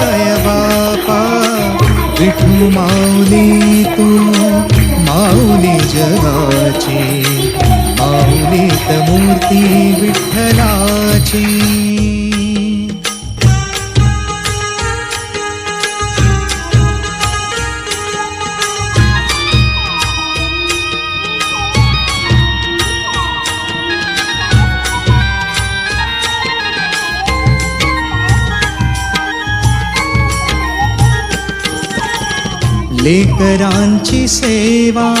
माय बापा विठू माऊली तू माऊली जगाची माऊली मूर्ती विठ्ठलाची. लेकरांची सेवा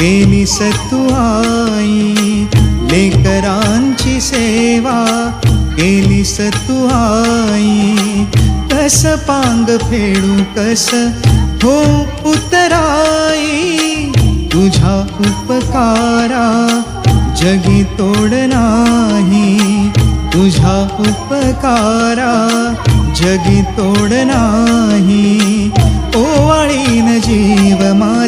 केली सतू आई लेकरांची सेवा केली सतू आई कस पांग फेडू कस हो उतराई. तुझा उपकारा जगी तोड नाही. तुझा उपकारा जगी तोड नाही.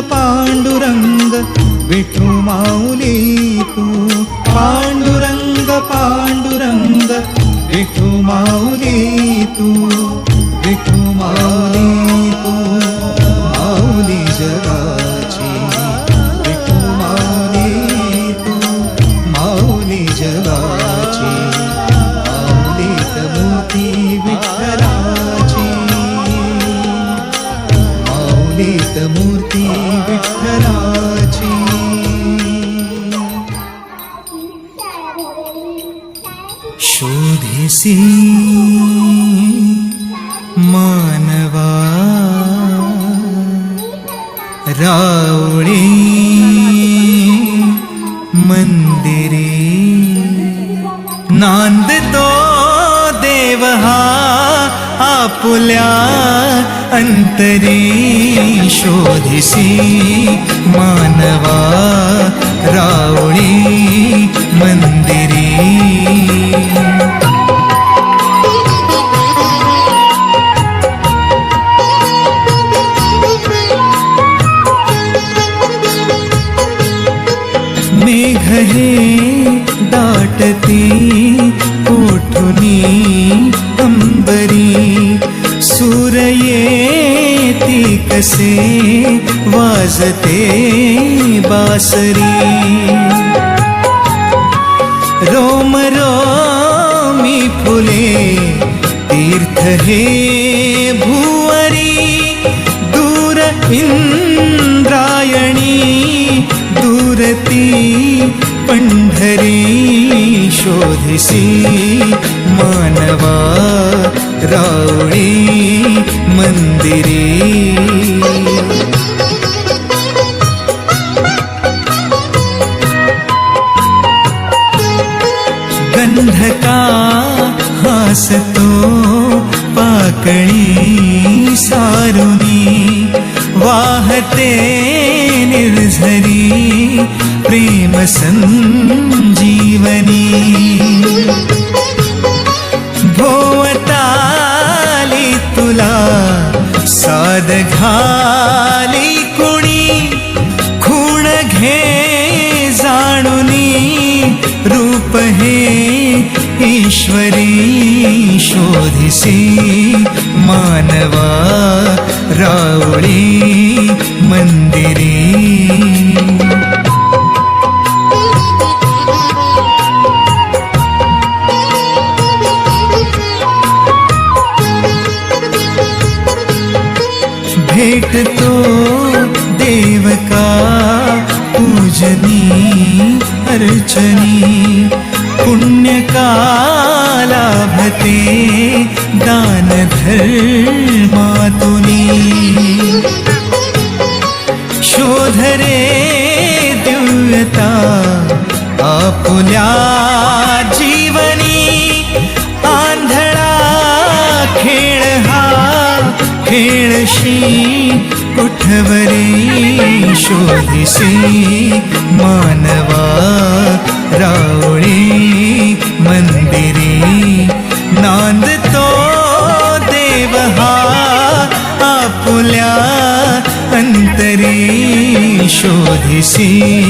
पांडुरंग विठु माऊली तू. पांडुरंग पांडुरंग विठू माऊली तू. विठू माऊली तू. माऊली जगाची. विठू माऊली तू. माऊली जगाची. माऊलीत मूर्ती विठ्ठलाची. माऊलीत मूर्ती सि मानवावळी मन्दिरि नान्दो देवः आपुल्या अन्तरि शोधसि मानवा राी मन्दिरी हे दाटती कोठुनी अंबरी सूर येती कसे वाजते बासरी रोम रोमी फुले तीर्थ हे भुवरी दूर इंद्रायणी दूरती पण्ढरी शोधिसि मानवा रावणी मन्दिरी गन्धका हासतो पाकणी सारुणी वाहते संजीवनी भोवताली खूण घे जाणुनी रूप हे ईश्वरी शोधिसी मानवा रावळी अर्चनी पुण्यका लाभते दान धर्मातुनी शोधरे दिव्यता आपुल्या जीवनी आंधळा खेळ हा खेळशी कुठवरी शोधिसी ಶ್ರಮಿಸಿ